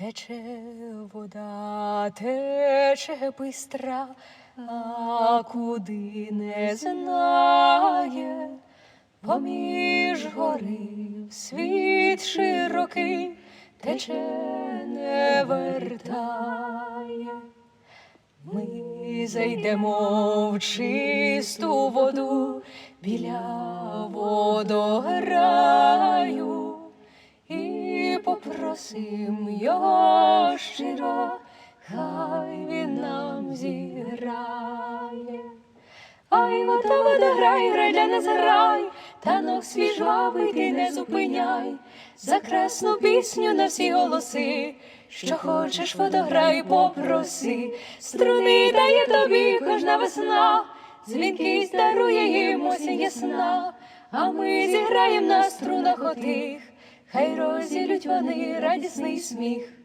Тече вода, тече бистра, а куди не знає, поміж гори світ широкий, тече не вертає. Ми зайдемо в чисту воду біля водограю і попросим його щиро, хай він нам зіграє. Ай, вода, вода, грай, грай для нас грай, танок свій жвавий ти не зупиняй, за красну пісню на всі голоси, що хочеш, водограй, попроси, струни дає тобі кожна весна, дзвінкість дарує їм осінь ясна, а ми зіграєм на струнах отих, хай розілють вони радісний сміх.